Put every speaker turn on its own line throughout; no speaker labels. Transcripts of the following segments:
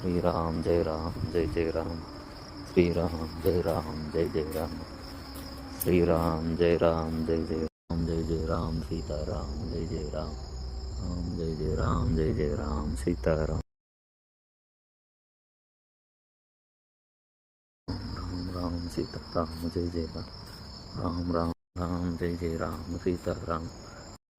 श्रीराम, जय राम, जय जय राम। श्री राम जय राम, जय जय राम। श्री राम जय राम, जय जय राम, जय जय राम। सीता राम जय जय राम। राम, जय जय राम, जय जय राम। सीता राम राम राम सीता राम जय जय राम। राम राम राम, जय जय राम। सीता राम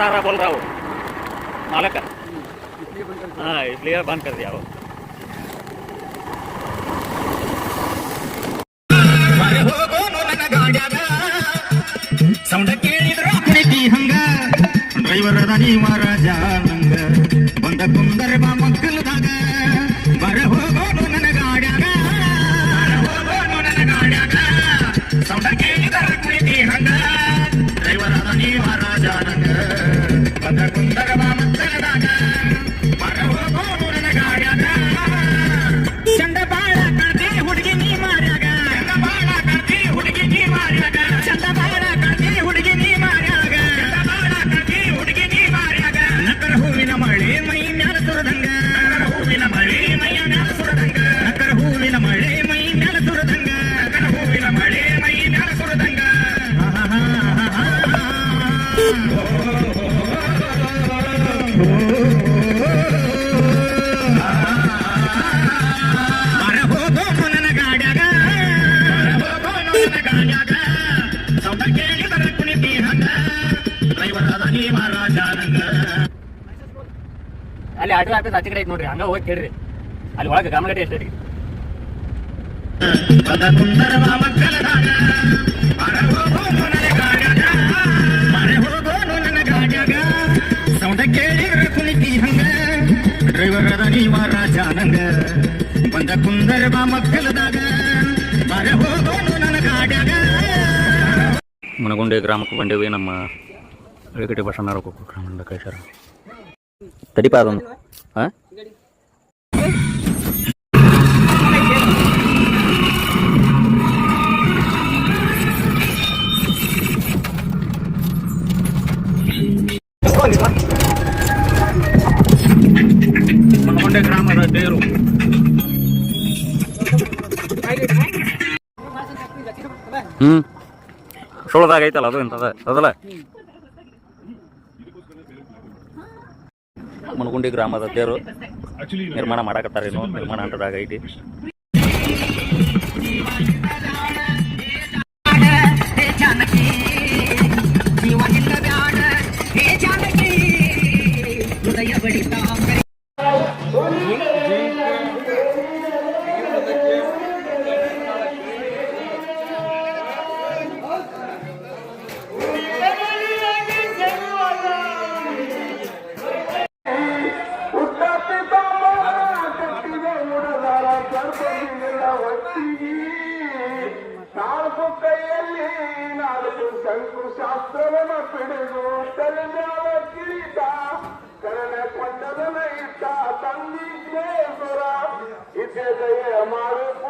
आ रहा बोल रहा वो मालक हाँ इसलिए बंद कर दिया वो।
ಆಟೋ ಆಫೀಸ್ ಆಚೆ ಕಡೆ ಐತೆ ನೋಡ್ರಿ, ಹಂಗ ಹೋಗಿ ಕೇಳ್ರಿ ಅಲ್ಲಿ ಒಳಗೆ ಗಮನಗಟ್ಟಿ
ಎಷ್ಟೈತಿ ಸೌಂಡ ಕುಣಿತಿ ಹಂಗ ಡ್ರೈವರ್ ಬಂದ ಮಕ್ಕಳದಾಗ ಬಾರ ಹೋಗೋನು ನನ್ನ
ಮುನಗುಂಡೆ ಗ್ರಾಮಕ್ಕೆ ಬಂದೇವಿ ನಮ್ಮ ಅಳಿಕಟ್ಟಿ ಬಸಣ್ಣ ಗ್ರಾಮದ ಕೈಸರ ತಡಿಪ ಅದೊಂದು ಹಾಂ ಮುನಗುಂಡೆ ಗ್ರಾಮದ ದೇವರು ಹ್ಞೂ ಸುಳ್ದಾಗ ಐತಲ್ಲ ಅದು ಎಂತದ ಅದಲ್ಲ ಮುನಗುಂಡಿ ಗ್ರಾಮದ ತೇರು ನಿರ್ಮಾಣ ಮಾಡಕತ್ತಾರ ಇನ್ನು ನಿರ್ಮಾಣ ಹಂತದಾಗ ಐತಿ
ನಾಲ್ಕು kuchilika yeye maarufu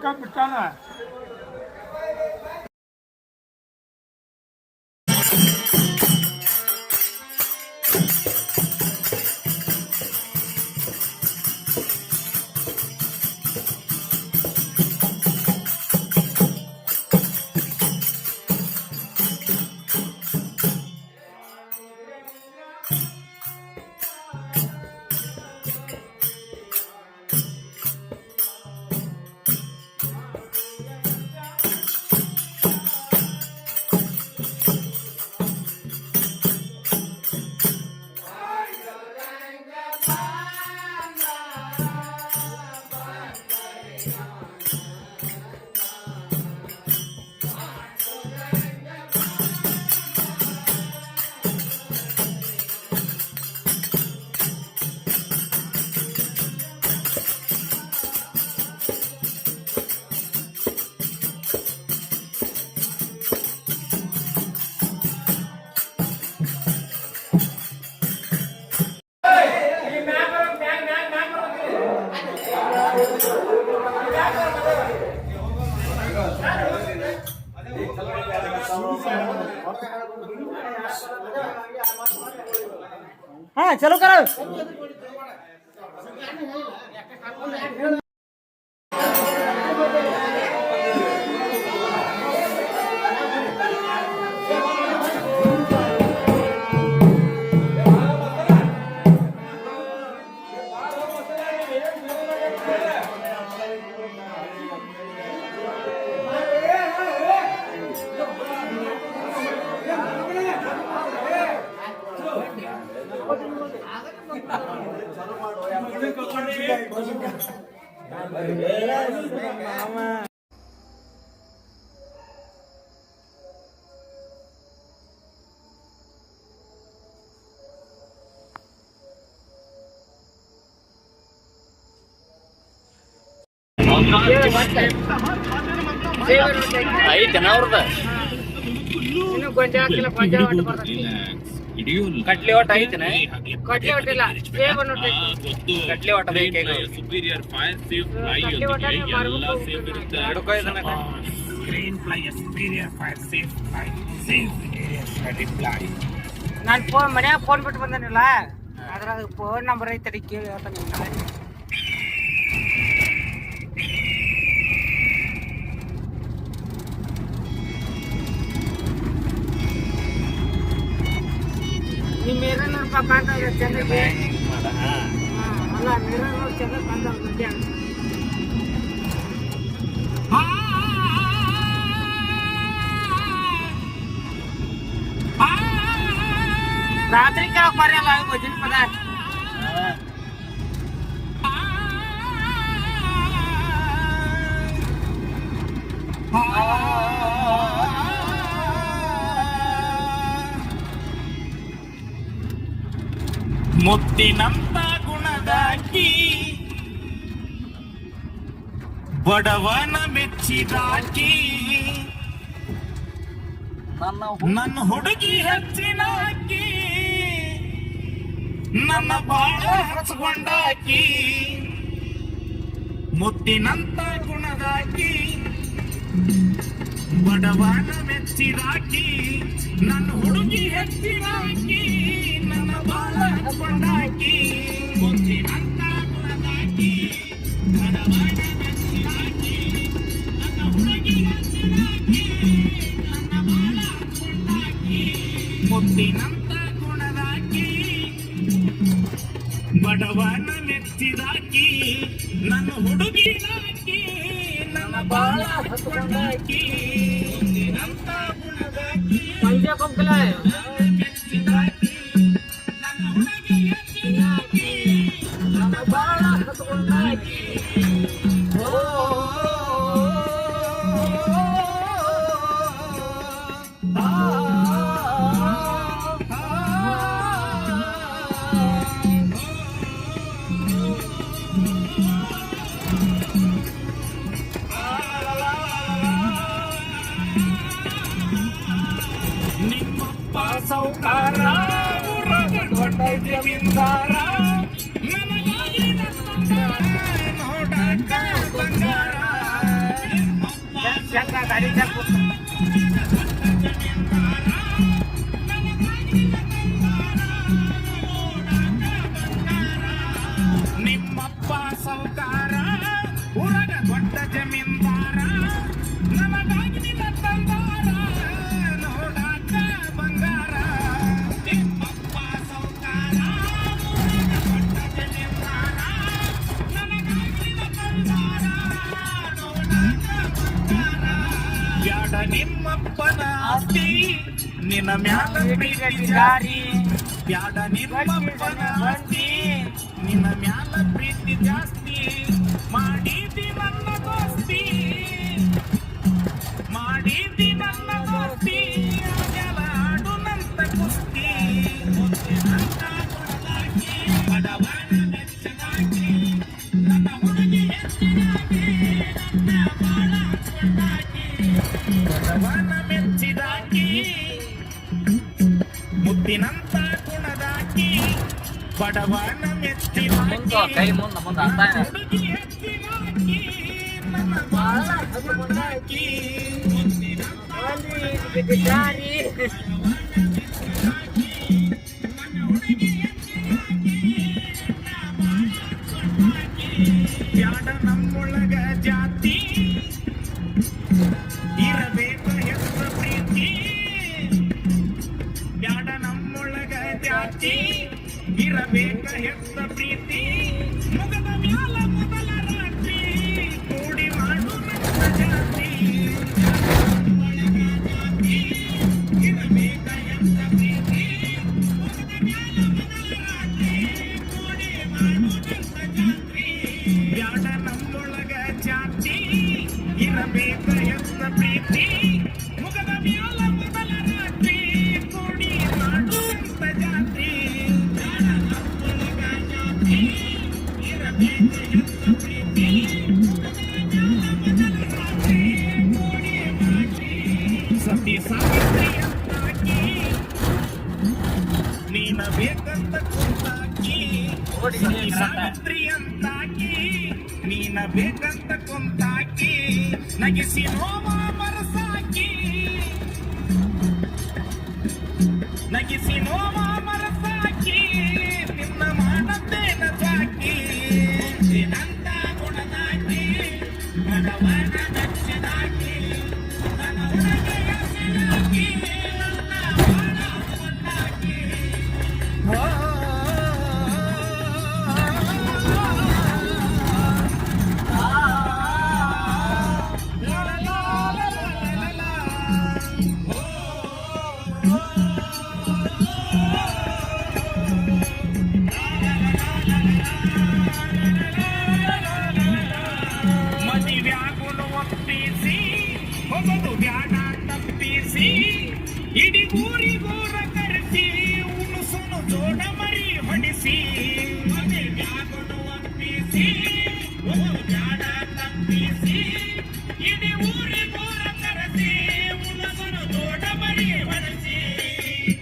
干不干了
हाँ चलो करो।
ಐತೆ ಅವ್ರದ
ಇನ್ನು ಗೊಂಜಾಳ ಬರ್ತೈತಿ
ಕಟ್ಲಿ ಒಟ್ಟ ಐತನ.
ಕಟ್ಲೆ ಅನ್ನು ಒಟ್ಟೈತಿ
ಕಟ್ಲಿ ಬೇಕೀಗ.
ಸುಪೀರಿಯರ್ ಫೈರ್ ಸೇಫ್ ಫ್ಲೈ
ಕಟ್ಲೆ
ಎಲ್ಲ ಸೇಫ್ ಇರುತ್ತೆ.
ಇದನ್ನ
green fly superior fire safe fly safe area fly
ನಾನು ಫೋನ್ ಮನ್ಯಾಗ ಫೋನ್ ಬಿಟ್ಟು ಬಂದನಿಲ್ಲ? ಅದ್ರಾಗ ಫೋನ್ ನಂಬರ್ ಐತಡಿ ಕೇಳಿ ಹೇಳ್ತಾನೆ ರೂಪಾಯಿ ಕಾಣ್ತಾ ಇದೆ ಚೆನ್ನಾಗಿ ಹಾ, ಅಲ್ಲ ನೀರನ್ನೂರು ಚೆನ್ನಾಗಿ ಕಾಣ್ತಾ ಇದೆ ರಾತ್ರಿ ಕೇಳಕ್ ಬರಲ್ಲ ಭಜನ್ ಪದ.
ಮುತ್ತಿನಂತ ಗುಣದಾಕಿ ಬಡವನ ಮೆಚ್ಚಿದಾಕಿ. ನನ್ನ ಹುಡುಗಿ ಹೆಚ್ಚಿನಾಕಿ. ನನ್ನ ಬಾಳ ಹಚ್ಕೊಂಡಾಕಿ. ಮುತ್ತಿನಂತ ಗುಣದಾಕಿ. ಬಡವನ ಮೆಚ್ಚಿದಾಕಿ. ನನ್ನ ಹುಡುಗಿ ಹೆಚ್ಚಿನಾಕಿ. ಮುತ್ತಿನಂತ ಗುಣದಾಕಿ ಬಡವನ ಮೆಚ್ಚಿದಾಕಿ ನನ್ನ ಹುಡುಗಿನಾಕಿ ನನ್ನ ಬಾಳ ಮುತ್ತಿನಂತ ಗುಣದಾಕಿ ಹಚ್ಕೊಂಡಾಕಿ ನಿಮ್ಮಪ್ಪ
ಶಂಕ
ನಿಮ್ಮಪ್ಪನ ಆಸ್ತಿ ನಿನ್ನ ಮ್ಯಾಲ ಪ್ರೀತಿ ಜಾರಿ ಬ್ಯಾಡ ನಿಮ್ಮಪ್ಪನ ಆಸ್ತಿ ನಿನ್ನ ಮ್ಯಾಲ ಪ್ರೀತಿ ಜಾಸ್ತಿ. ಮಾಡಿದಿ ನನ್ನ ದೋಸ್ತಿ.
ಮುಂದ ಕೈ
ಮೆಚ್ಚಿದಾಕಿ
ಮುಂದ ಮುಂದ ಅರ್ಥ
ನನ್ನ ನೀನ ಬೇಕಂತ ಕುಂತಾಕಿ ಸಾವಿತ್ರಿ ಅಂತಾಕಿ ನೀನ ಬೇಕಂತ ಕುಂತಾಕಿ ನಗಿಸಿ ನೋವ ಮರಸಾಕಿ ನಗಿಸಿ ನೋವ ಮರಸಾಕಿ ನಿನ್ನ ಮಾಡದ್ದೇನ ಸಾಕಿ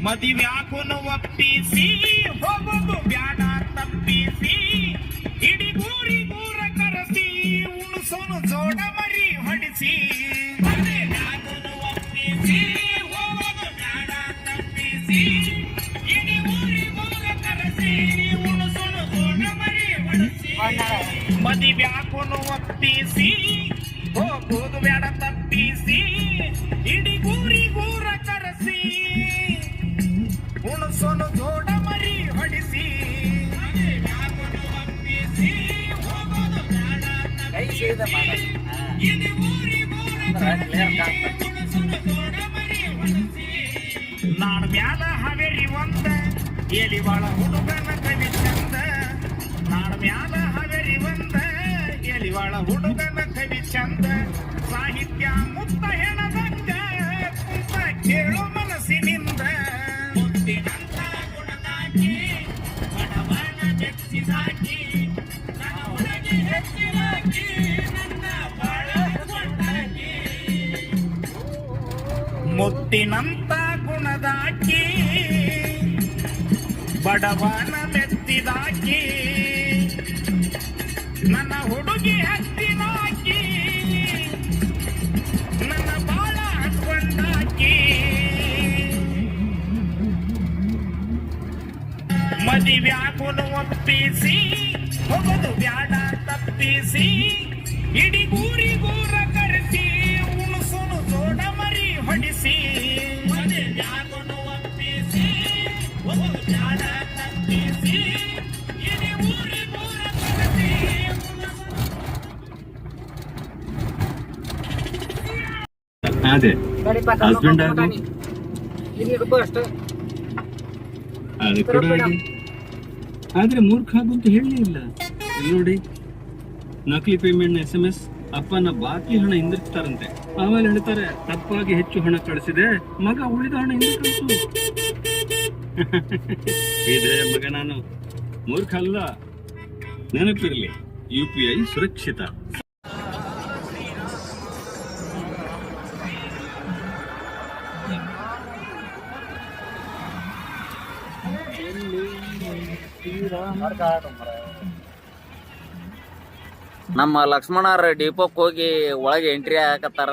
ಮದಿವ್ಯಾಗುನು ಒಪ್ಪಿಸಿ, ಹೋಗೋದು ಬ್ಯಾಡ ತಪ್ಪಿಸಿ. ಇಡೀ ಊರಿಗೂರ ಕರೆಸಿ, ಉಣಸೋನು ಜೋಡ ಮರಿ ಹೊಡಿಸಿ. ಮದಿವ್ಯಾಗುನು ಒಪ್ಪಿಸಿ, ಹೋಗೋದು ಬ್ಯಾಡ ತಪ್ಪಿಸಿ. ಇಡೀ ಊರಿಗೂರ ಕರೆಸಿ, ಉಣಸೋನು ಜೋಡ ಮರಿ ಹೊಡಿಸಿ. ಮದಿವ್ಯಾಗುನು ಒಪ್ಪಿಸಿ, ಹೋಗೋದು ಬ್ಯಾಡ ತಪ್ಪಿಸಿ. ಇಡೀ ಊರಿಗೂರ ಕರೆಸಿ ನಾಡ್ ಮ್ಯಾಲ ಹಾವೇರಿ ಒಂದ ಎಲಿವಾಳ ಹುಡುಗನ ಕವಿ ಚಂದ. ನಾನು ಮ್ಯಾಲ ಹಾವೇರಿ ಒಂದ ಎಲಿವಾಳ ಹುಡುಗನ ಕವಿ ಚಂದ. ಸಾಹಿತ್ಯ ಮುತ್ತ ಹೆಣದಂಗ ಕೇಳೋ ಮುತ್ತಿನಂತ ಗುಣದಾಕಿ, ಬಡವನ ಮೆತ್ತಿದಾಕಿ, ನನ್ನ ಹುಡುಗಿ ಹತ್ತಿದಾಕಿ, ನನ್ನ ಬಾಳ ಹತ್ಕೊಂಡಾಕಿ ಮದಿವ್ಯಾಕುಲು ಒಪ್ಪಿಸಿ, ಹೋಗೋದು ಬ್ಯಾಡ ತಪ್ಪಿಸಿ, ಇಡೀ ಊರಿಗೂರ ಕರೆಸಿ.
ಅದೇ. ಆಗಿ? ಕೂಡ ಹಾಗೆ ಆದ್ರೆ ಮೂರ್ಖ ಆಗು ಅಂತ ಹೇಳಲೇ ಇಲ್ಲ. ನೋಡಿ ನಕಲಿ ಪೇಮೆಂಟ್ ಎಸ್ ಎಂ ಎಸ್ ಅಪ್ಪನ ಬಾಕಿ ಹಣ ಹಿಂದಿರ್ತಾರಂತೆ ಆಮೇಲೆ ಹೇಳ್ತಾರೆ ತಪ್ಪಾಗಿ ಹೆಚ್ಚು ಹಣ ಕಳಿಸಿದೆ ಮಗ ಉಳಿದ ಹಣ ಹಿಂದೆ ಕಳಿಸು ಇದೆ ಮಗ ನಾನು. ಮೂರ್ಖ ಅಲ್ಲ. ನೆನಪಿರಲಿ ಯು ಪಿ ಐ ಸುರಕ್ಷಿತ.
ನಮ್ಮ ಲಕ್ಷ್ಮಣರ ಡಿಪೋಕ್ ಹೋಗಿ ಒಳಗೆ ಎಂಟ್ರಿ ಹಾಕತ್ತಾರ.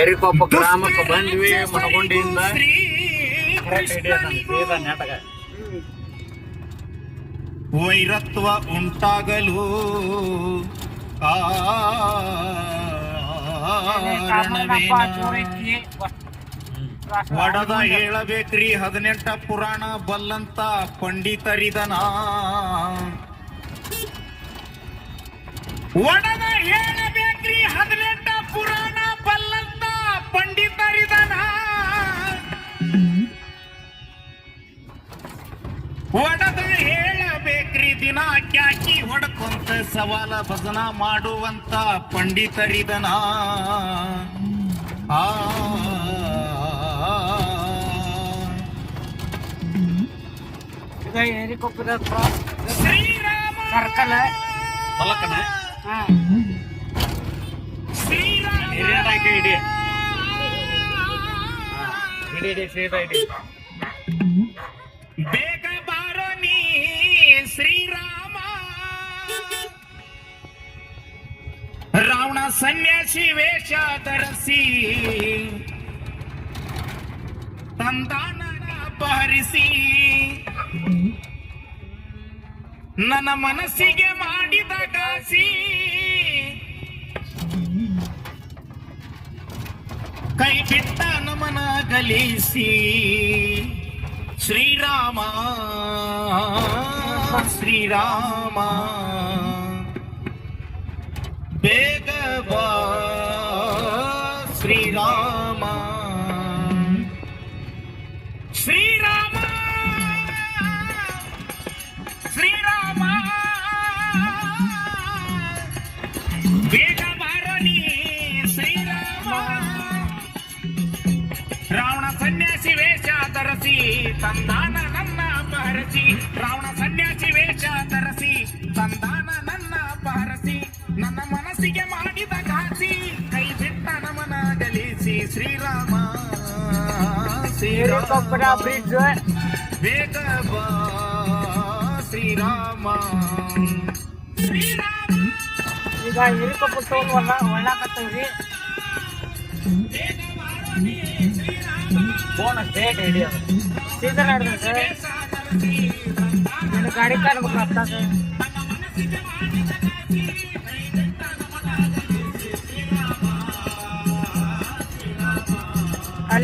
ಎರಿಕೊಪ್ಪ ಗ್ರಾಮಕ್ಕೆ ಬಂದ್ವಿ ಮನಗುಂಡಿಯಿಂದ.
ವೈರತ್ವ ಉಂಟಾಗಲು ಕಾರಣವೇನ? ಒಡದ ಹೇಳಬೇಕ್ರಿ ಹದಿನೆಂಟ ಪುರಾಣ ಬಲ್ಲಂತ ಪಂಡಿತರಿದನ. ಒಡದ ಹೇಳಬೇಕ್ರಿ ಹದಿನೆಂಟ ಪುರಾಣ ಬಲ್ಲಂತ ಪಂಡಿತರಿದನ. ಒಡದ ಹೇಳಬೇಕ್ರಿ ದಿನ ಕ್ಯಾಕಿ ಹೊಡ್ಕೊಂತ ಸವಾಲ ಭಜನ ಮಾಡುವಂತ ಪಂಡಿತರಿದನ. ಆ
ಇದು ಏರಿಕೊಪ್ಪದ
ಶ್ರೀರಾಮ
ಸರ್ಕಲ್?
ಮಲಕನ
ಹಾ.
ಶ್ರೀರಾಮ
ಹಿರಿಯರ್ ಹಾಕಿ ಹಿಡಿ ಹಿಡಿ ಹಿಡಿ ಸೀದಾ ಹಿಡಿ.
ಬೇಗ ಬಾರೋ ನೀ ಶ್ರೀರಾಮ. ರಾವಣ ಸನ್ಯಾಸಿ ವೇಷ ಧರಿಸಿ ತಂದಾನ ಅಪಹರಿಸಿ. ನನ್ನ ಮನಸ್ಸಿಗೆ ಮಾಡಿದ ಕಾಸಿ ಕೈ ಬಿಟ್ಟ ನಮನ ಗಲಿಸಿ ಶ್ರೀರಾಮ ಶ್ರೀರಾಮ. ಬೇಗ ಬಾ ಶ್ರೀರಾಮ. ಮನಸ್ಸಿಗೆ ಮಾಡಿದ ಘಾಸಿ ಕೈ ಬಿಟ್ಟ ನಮನ ಗಲಿಸಿ ಶ್ರೀರಾಮ. ಬೇಗ ಬಾ ಶ್ರೀರಾಮ. ಶ್ರೀರಾಮ
ಈಗ ಏರಿಕೊಪ್ಪ ಟೋಲ್ ಒಳ್ಳ ಒಳ್ಳಾಕತ್ತವ್ರಿ
ಫೋನ್ ಸ್ಟೇಟ್ ಹಿಡಿಯೋದು
ಸೀದಾ ನಡೆದ ನಿನ್ನ ಗಾಡಿ ಕಾಣ್ಬೇಕು ಅತ್ತಾಗ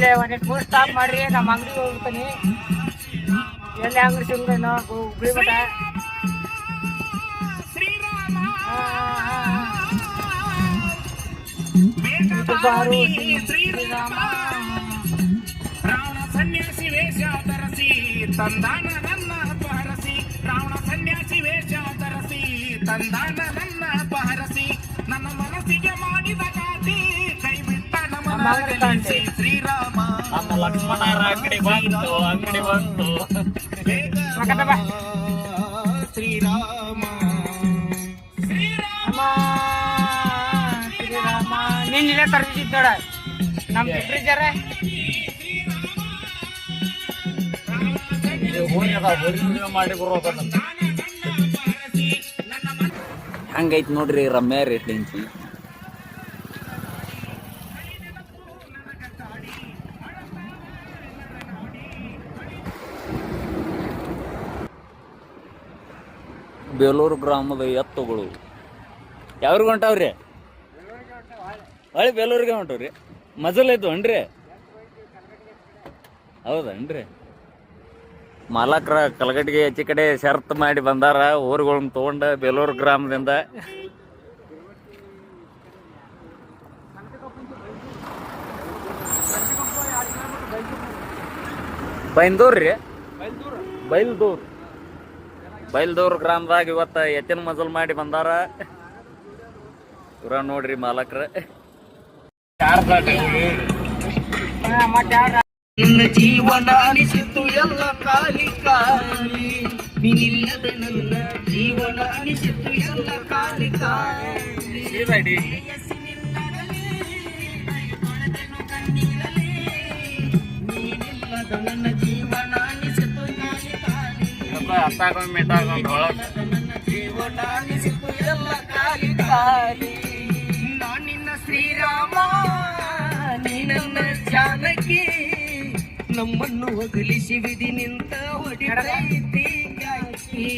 ಅಲ್ಲೇ ಒಂದಿಟ್ಟು ಮೂರು ಸ್ಟಾಪ್ ಮಾಡ್ರಿ ನಮ್ಮ ಅಂಗಡಿ ಹೋಗ್ತೀನಿ ಎಲ್ಲಿ ಅಂಗಡಿ ಸಿಂಗನ ಹುಬ್ಳಿ ಮಠ. ಬಾರು ಶ್ರೀರಾಮ.
ರಾವಣ ಸನ್ಯಾಸಿ ವೇಷ ಧರಿಸಿ ತಂದಾನ ನನ್ನ ಅಪಹರಿಸಿ ರಾವಣ ಸನ್ಯಾಸಿ ವೇಷ ಧರಿಸಿ ತಂದಾನ
ನಮ್ಮ
ನಮ್ಮ ಲಕ್ಷ್ಮಣರ ಅಂಗಡಿ ಬಂತು ಅಂಗಡಿ ಬಂತು.
ಶ್ರೀರಾಮ. ಶ್ರೀರಾಮ
ಅಮ್ಮ ಶ್ರೀರಾಮ. ನೀನ್ ಇಲ್ಲೇ ತರ್ಬಿಟ್ಟಿದ್ದೋಡ ನಮ್ ಫ್ರಿಜರ
ಮಾಡಿ ಬರೋದ ಹಂಗೈತ್ ನೋಡ್ರಿ ರಮ್ಯಾ ರೇಟಿಂಗ್ ಬೇಲೂರು ಗ್ರಾಮದ ಎತ್ತುಗಳು. ಯಾವ್ರಿಗೆ ಹೊಂಟಾವ್ರಿ? ಹೊಳೆ ಬೇಲೂರಿಗೆ ಹೊಂಟವ್ರಿ. ಮಜಲ್ ಐತು ಅನ್ರಿ ಹೌದನ್ರಿ? ಮಾಲಕ್ರ ಕಲಗಟ್ಟಿಗೆ ಹೆಚ್ಚು ಕಡೆ ಶರ್ತ್ ಮಾಡಿ ಬಂದಾರ ಊರುಗಳನ್ನ ತಗೊಂಡ ಬೇಲೂರು ಗ್ರಾಮದಿಂದ. ಬೈಂದೂರ್. ರೀ ಬೈಲ್ದೂರ್. ಬೈಲ್ದೂರ್ ಗ್ರಾಮದಾಗ ಇವತ್ತ ಎತ್ತಿನ ಮಜಲ್ ಮಾಡಿ ಬಂದಾರ. ಇವ್ರ ನೋಡ್ರಿ ಮಾಲಕ್ರ.
ನನ್ನ ಜೀವನ ಅನಿಸಿತು ಎಲ್ಲ ಕಾಲಿ ಕಾಲಿ ನೀನಿಲ್ಲದ ನನ್ನ ಜೀವನ ಅನಿಸಿತು ಎಲ್ಲ ಕಾಲಿ ಕಾಲಿ ನೀನಿಲ್ಲದ ನನ್ನ ಜೀವನ ಅನಿಸಿತು ಕಾಲಿ ಕಾಲಿ ನನ್ನ ಜೀವನ ನಿನ್ನ ಕಾಲಿ ನಾನಿನ್ನ ಶ್ರೀರಾಮ
ಜಾನಕಿ ನಮ್ಮನ್ನು ಒಗಲಿಸಿ ವಿಧಿ ನಿಂತ ಹೊಡಿತೈತಿ ಯಾಕಿ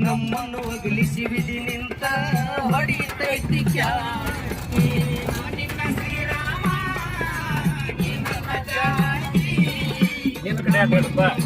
ನಮ್ಮನ್ನು ಒಗಲಿಸಿ ವಿಧಿ ನಿಂತ ಹೊಡಿತೈತಿ ಕ್ಯಾಕಿ. ನಿನ್ನ ಶ್ರೀರಾಮ ನಿನ್ನ ಜಾನಕಿ
ನಿನ್ನ ಕಡೆ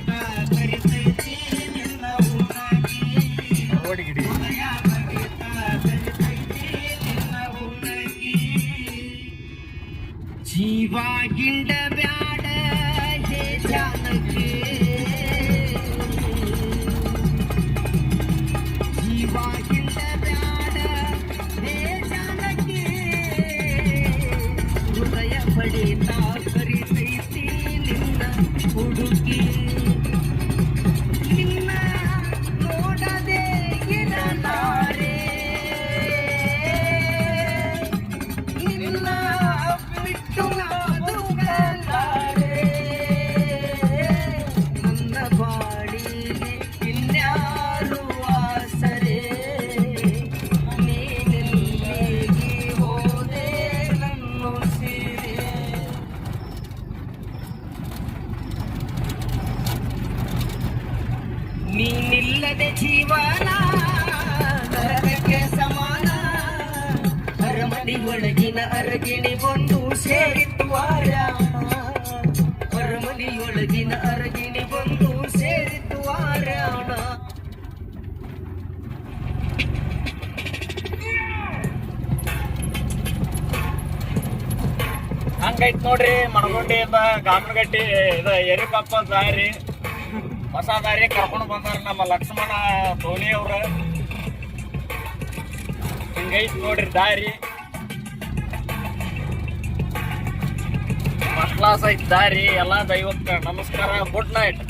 Magindavya. ಅರಗಿಣಿ ಬಂದು ಸೇರಿತು ಆರಾಮ ಅರಮನೆಯೊಳಗಿನ ಅರಗಿಣಿ ಬಂದು ಸೇರಿತ್ತು ಆರಾಮ
ಹಂಗೈತ್ ನೋಡ್ರಿ ಮಣಗುಂಡಿಯಿಂದ ಗಾಮನಗಟ್ಟಿ, ಇದು ಎರಿಪಪ್ಪ ದಾರಿ. ಹೊಸ ದಾರಿ ಕರ್ಕೊಂಡು ಬಂದಾರ ನಮ್ಮ ಲಕ್ಷ್ಮಣ ಧೋನಿ ಅವ್ರ. ಹಿಂಗೈತ್ ನೋಡ್ರಿ ದಾರಿ. ಕ್ಲಾಸ್ ಐತಿ ದಾರಿ ಎಲ್ಲ ದೈವಕ್ಕೆ ನಮಸ್ಕಾರ ಗುಡ್ ನೈಟ್